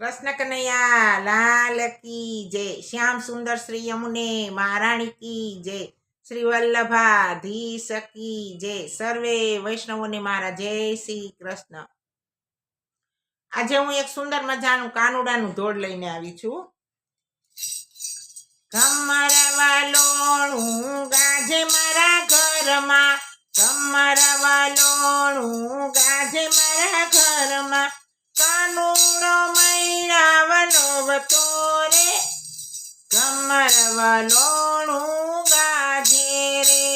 કૃષ્ણ કનૈયા, લાલ કી જય. શ્યામ સુંદર શ્રી યમુને, મહારાણી કી જય. શ્રી વલ્લભાધીશ કી જય. સર્વે વૈષ્ણવોને મારા જય શ્રી કૃષ્ણ. આજે હું એક સુંદર મજાનું કાનુડાનું ધોળ લઈને આવી છું. કમરવા લોણું ગાજે મારા ઘરમાં. કમરવા લોણું ગાજે મારા ઘરમાં. કાનુડો કમરવા લોણું ગાજે રે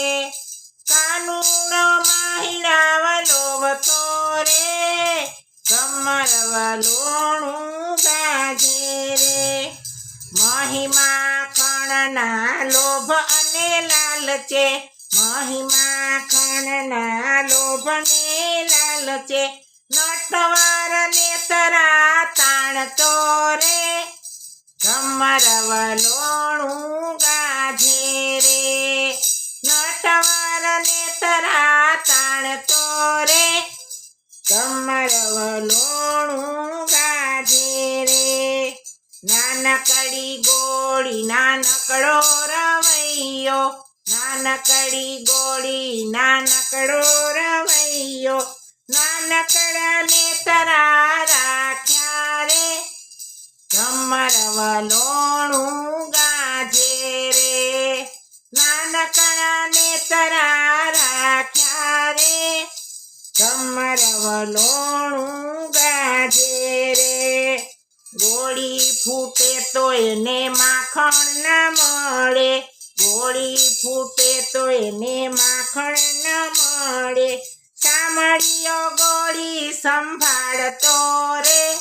કાનુડો મહિડાવલો વતો રે કમરવલોણું ગાજે રે મહિમા ખણના લોભ અને લાલચે મહિમા ખણના લોભ લાલચે નટવાર ને તરા તાણ કમરવ લોણું ગાજે રે. નટવર ને તરા તાણ તોરે કમરવ લોણું ગાજે રે. નાનકડી ગોળી, નાનકડો રવૈયો. નાનકડી ગોળી, નાનકડો રવૈયો. નાનકડા ને તરા રાખ્યા રે. કમરવ લોણું કમરવ લોણું ગાજે રે. ગોળી ફૂટે તો એને માખણ ના મળે. ગોળી ફૂટે તો એને માખણ ના મળે. સામળીઓ ગોળી સંભાળતો રે.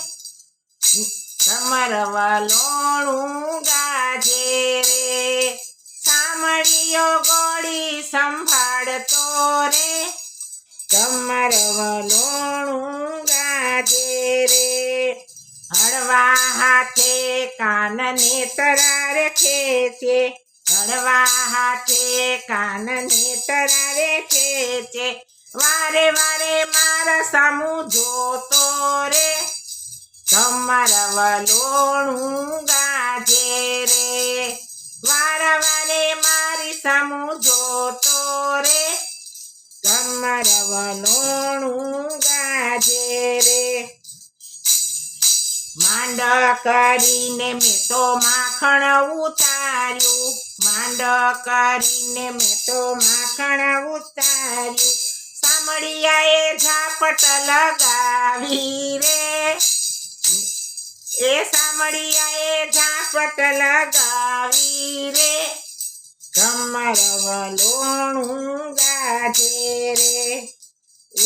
સમરવા લોણું ગાજે રે. સામળીઓ ગોળી સંભાળતો રે. કમરવા લોણું ગાજે રે. હળવા હાથે કાનને તરા રખે છે હળવા હાથે કાનને તરારે છે વારે વારે મારા સામુ જોતો રે. કમર વલોણું ગાજે રે. વારે વારે મારી સામુ જોતો કરીને મેં તો માખણ ઉતાર્યું. માંડ કરીને મેં તો માખણ ઉતાર્યું. સામળિયાએ ઝાપટ લગાવી રે. એ સામળિયાએ ઝાપટ લગાવી રે. કમર વલોણું ગાજે રે.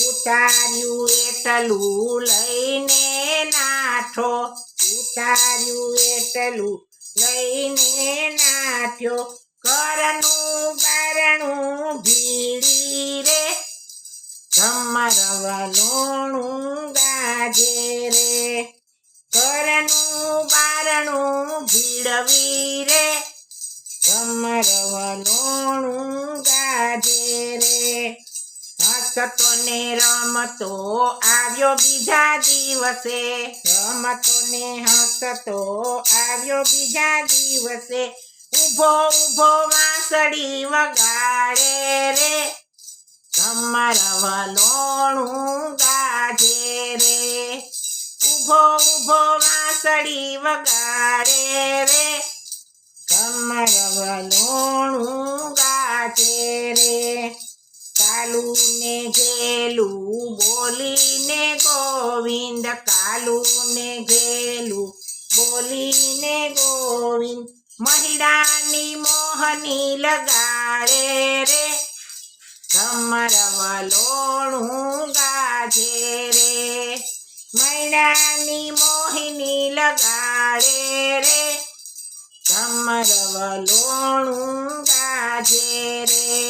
ઉતાર્યું એટલું લઈને નાઠો. ઉતાર્યું એટલું લઈને નાથ્યો. કરનું બારણું ભીડી રે. કમર લોણું ગાજે રે. કરનું બારણું ભીડવી રે. કમર વલોણું હસતો ને રમતો આવ્યો બીજા દિવસે. રમતો ને હસતો આવ્યો બીજા દિવસે. ઊભો ઊભો વાંસળી વગાડે રે. કમર વલોણું ગાજે રે. ઊભો ઊભો વાંસળી વગાડે રે. કમર કાલુ ઘેલું બોલીને ગોવિંદ કાલુ ને ઘેલું બોલીને ગોવિંદ મહિડાની મોહની લગાડે રે કમર વલોણું ગાજે રે મહિડાની મોહિની લગાડે રે કમર વલોણું ગાજે રે.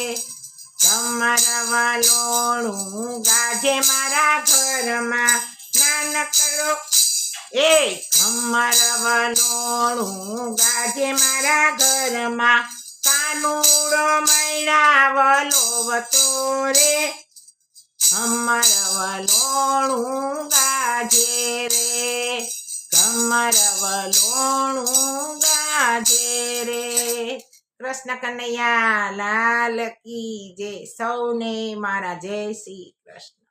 વલોણું ગાજે મારા ઘરમાં. નાનકડો એ કમર વલોણું ગાજે મારા ઘરમાં. કાનુડો મૈણા વલોવતો રે. કમર વલોણું ગાજે રે. અમર વલોણું ગાજે રે. કૃષ્ણ કનૈયા લાલ કી જય સૌને મારા જય શ્રી કૃષ્ણ.